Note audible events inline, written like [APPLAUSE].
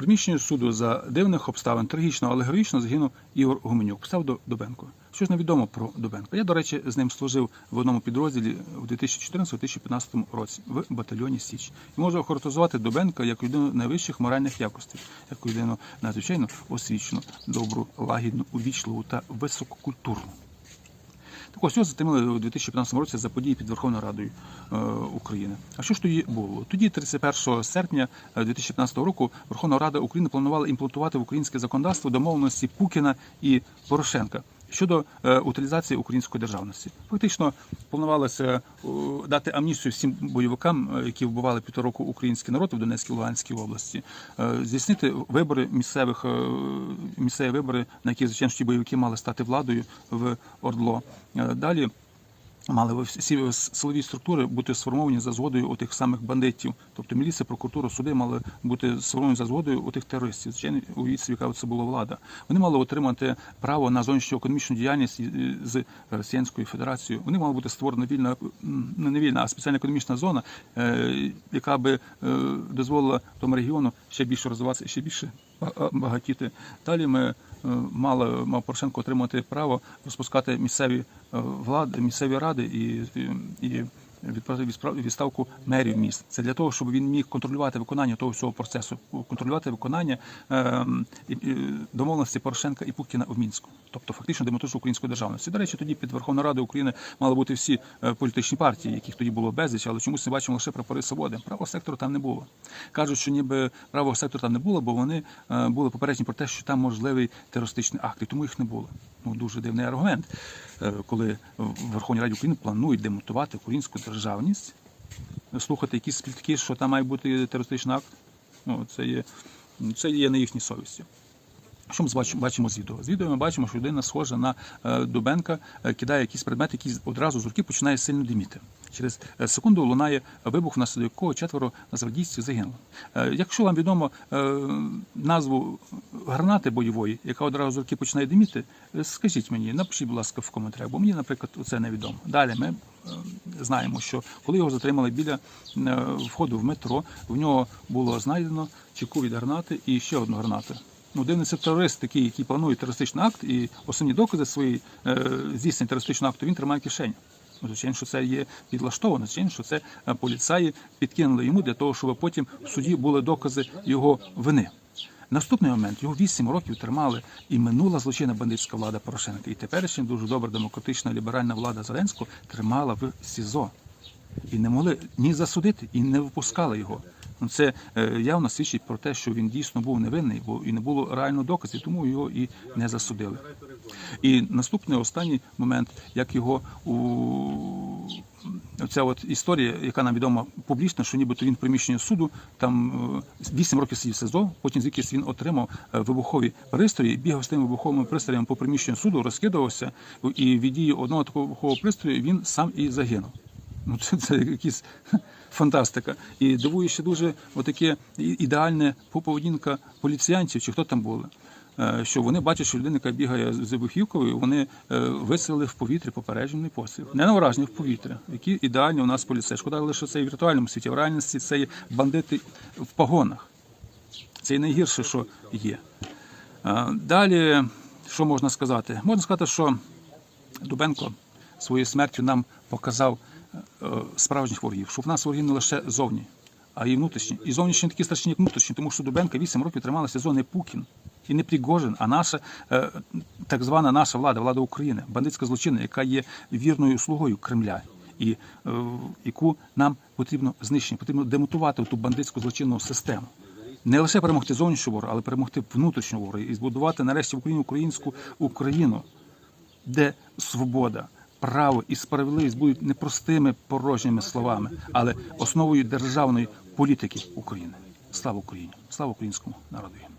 приміщенні суду за дивних обставин трагічно, але героїчно загинув Ігор Гуменюк, писав Дубенко. Що ж невідомо про Дубенка? Я, до речі, з ним служив в одному підрозділі в 2014-2015 році в батальйоні Січ. І можу охарактеризувати Дубенка як людину найвищих моральних якостей, як людину надзвичайно освічену, добру, лагідну, увічливу та висококультурну. Так ось його затримали у 2015 році за події під Верховною Радою е, України. А що ж тоді було? Тоді, 31 серпня е, 2015 року, Верховна Рада України планувала імплантувати в українське законодавство домовленості Пукіна і Порошенка щодо е, утилізації української державності. Фактично планувалося е, дати амністію всім бойовикам, е, які вбивали півтора року український народ в Донецькій Луганській області, здійснити вибори місцевих місцеві вибори, на які звичайно бойовики мали стати владою в Ордло. Далі мали всі силові структури бути сформовані за згодою тих самих бандитів. Тобто міліція, прокуратура, суди мали бути сформовані за згодою у тих терористів. Звичайно, у собі, яка це була влада. Вони мали отримати право на зовнішню економічну діяльність з Росіянською Федерацією. Вони мала бути створена вільна, ну, не вільна, а спеціальна економічна зона, е, яка би е, дозволила тому регіону ще більше розвиватися, ще більше багатіти. Далі ми е, мали мав Порошенко отримати право розпускати місцеві е, влади, місцеві ради і, і відспра- відставку мерів міст. Це для того, щоб він міг контролювати виконання того всього процесу, контролювати виконання е, і домовленості Порошенка і Путіна в мінську, тобто фактично демонтаж української державності. До речі, тоді під Верховною Радою України мали бути всі е, політичні партії, яких тоді було безліч, але чомусь не бачимо лише прапори свободи. Правого сектору там не було. Кажуть, що ніби правого сектору там не було, бо вони е, були попереджені про те, що там можливий терористичний акт, і тому їх не було. Ну дуже дивний аргумент, коли в Верховній Раді України планують демонтувати українську державність, слухати якісь спілки, що там має бути терористичний акт. Ну це є це є на їхній совісті. Що ми бачимо, бачимо з відео? З відео ми бачимо, що людина схожа на е, Дубенка, е, кидає якісь предмети, які одразу з руки починає сильно диміти. Через е, секунду лунає вибух, внаслідок якого четверо нацгвардійців загинуло. Е, якщо вам відомо е, назву гранати бойової, яка одразу з руки починає диміти, скажіть мені, напишіть, будь ласка, в коментарях, бо мені, наприклад, це невідомо. Далі ми знаємо, що коли його затримали біля входу в метро, в нього було знайдено чеку від гранати і ще одну гранату. Ну, це терорист, такий, який планує терористичний акт, і основні докази свої е, здійснення терористичного акту він тримає в кишені. Звичайно, що це є підлаштовано, звичайно, що це е, поліцаї підкинули йому для того, щоб потім в суді були докази його вини. Наступний момент його 8 років тримали і минула злочинна бандитська влада Порошенка, і теперішня дуже добра демократична ліберальна влада Зеленського тримала в СІЗО і не могли ні засудити, і не випускали його. Ну, Це е, явно свідчить про те, що він дійсно був невинний, бо і не було реального доказу, тому його і не засудили. І наступний останній момент, як його у ця от історія, яка нам відома публічно, що нібито він в приміщенні суду там е, 8 років сидів СИЗО, потім звідки він отримав е, вибухові пристрої, бігав з тими вибуховими пристроями по приміщенню суду, розкидувався, і від дії одного такого вибухового пристрою він сам і загинув. Ну, це, це якісь [LAUGHS] фантастика. І дивує ще дуже отаке ідеальне поведінка поліціянтів, чи хто там були. е, Що вони бачать, що людина, яка бігає з вибухівкою, вони е, висели в повітрі попереджений постріл. Не на враження в повітря, які ідеальні у нас поліцей. Шкода лише це і в віртуальному світі. В реальності це є бандити в погонах. Це і найгірше, що є. Е, Далі, що можна сказати? Можна сказати, що Дубенко своєю смертю нам показав справжніх ворогів, що в нас вороги не лише зовні, а й внутрішні. І зовнішні такі страшні, як внутрішні, тому що Дубенка 8 років трималася зони Пукін. І не Пригожин, а наша е, так звана наша влада, влада України, бандитська злочинна, яка є вірною слугою Кремля, і е, яку нам потрібно знищити, потрібно демотувати ту бандитську злочинну систему. Не лише перемогти зовнішнього ворога, але перемогти внутрішнього ворога і збудувати нарешті в Україні українську Україну, де свобода, право і справедливість будуть не простими порожніми словами, але основою державної політики України. Слава Україні! Слава українському народу!